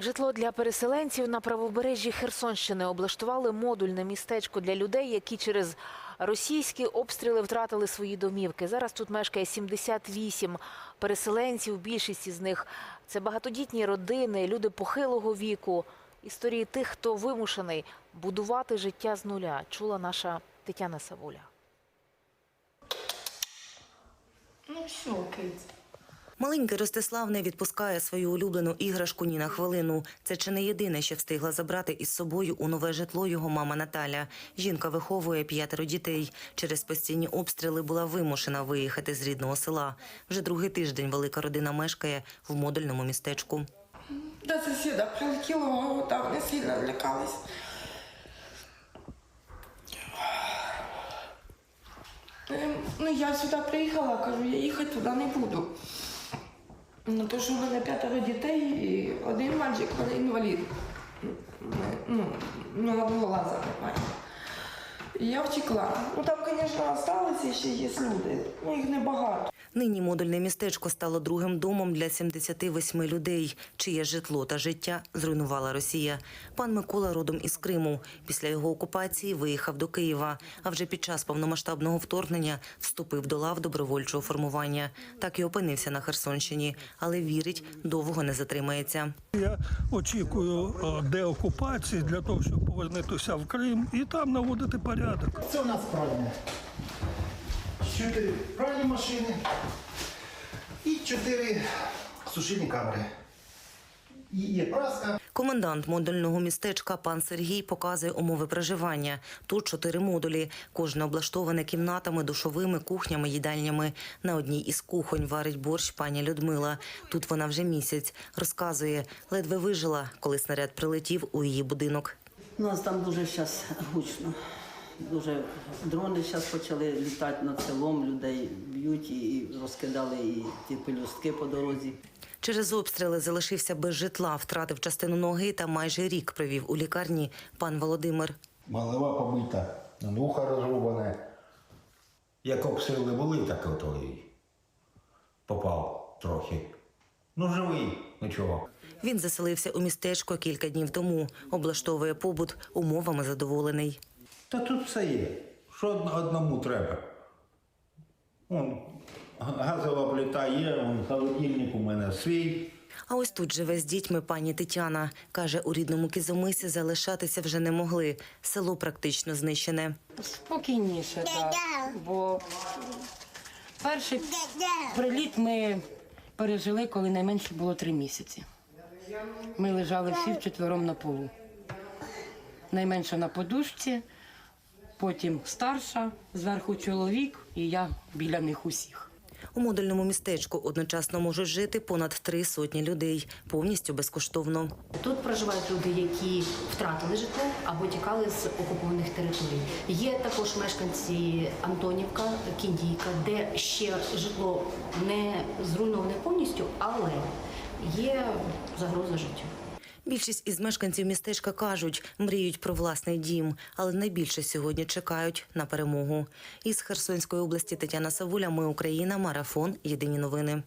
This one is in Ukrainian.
Житло для переселенців на правобережжі Херсонщини облаштували модульне містечко для людей, які через російські обстріли втратили свої домівки. Зараз тут мешкає 78 переселенців. Більшість із них це багатодітні родини, люди похилого віку. Історії тих, хто вимушений будувати життя з нуля, чула наша Тетяна Савуля. Ну все, киць. Маленький Ростислав не відпускає свою улюблену іграшку ні на хвилину. Це чи не єдине, що встигла забрати із собою у нове житло його мама Наталя. Жінка виховує п'ятеро дітей. Через постійні обстріли була вимушена виїхати з рідного села. Вже другий тиждень велика родина мешкає в модульному містечку. До сусіда прилетіло, там не сильно злякались. Ем, Ну, я сюди приїхала, кажу, я їхати туди не буду. Ну, то, що в мене п'ятеро дітей і один мальчик, він інвалід. Ну, ну, одного глаза немає. Я втекла. Ну там, звісно, залишилися ще є люди, ну їх небагато. Нині модульне містечко стало другим домом для 78 людей, чиє житло та життя зруйнувала Росія. Пан Микола родом із Криму. Після його окупації виїхав до Києва. А вже під час повномасштабного вторгнення вступив до лав добровольчого формування. Так і опинився на Херсонщині, але вірить, довго не затримається. Я очікую е, деокупації для того, щоб повернутися в Крим і там наводити порядок. Це у нас правильно. 4 пральні машини і 4 сушильні камери. І є праска. Комендант модульного містечка пан Сергій показує умови проживання. Тут чотири модулі. Кожне облаштоване кімнатами, душовими, кухнями, їдальнями. На одній із кухонь варить борщ пані Людмила. Тут вона вже місяць розказує, ледве вижила, коли снаряд прилетів у її будинок. У нас там дуже зараз гучно. Дуже дрони зараз почали літати над селом, людей б'ють і розкидали і ті пелюстки по дорозі. Через обстріли залишився без житла, втратив частину ноги та майже рік провів у лікарні пан Володимир. Голова побита, вуха розрубане. Як обстріли були, так ото і попав трохи. Ну, живий, нічого. Він заселився у містечко кілька днів тому. Облаштовує побут, умовами задоволений. Та тут все є. Що одному треба? Вон, газова плита є, вон, холодильник у мене свій. А ось тут живе з дітьми пані Тетяна. Каже, у рідному кізомисі залишатися вже не могли. Село практично знищене. Спокійніше, так. Бо перший приліт ми пережили, коли найменше було три місяці. Ми лежали всі вчетвером на полу. Найменша на подушці, потім старша, зверху чоловік, і я біля них усіх. У модульному містечку одночасно можуть жити понад три сотні людей, повністю безкоштовно. Тут проживають люди, які втратили житло або тікали з окупованих територій. Є також мешканці Антонівка, Кіндійка, де ще житло не зруйноване повністю, але є загроза життю. Більшість із мешканців містечка кажуть, мріють про власний дім, але найбільше сьогодні чекають на перемогу. Із Херсонської області Тетяна Савуля. Ми Україна. Марафон. Єдині новини.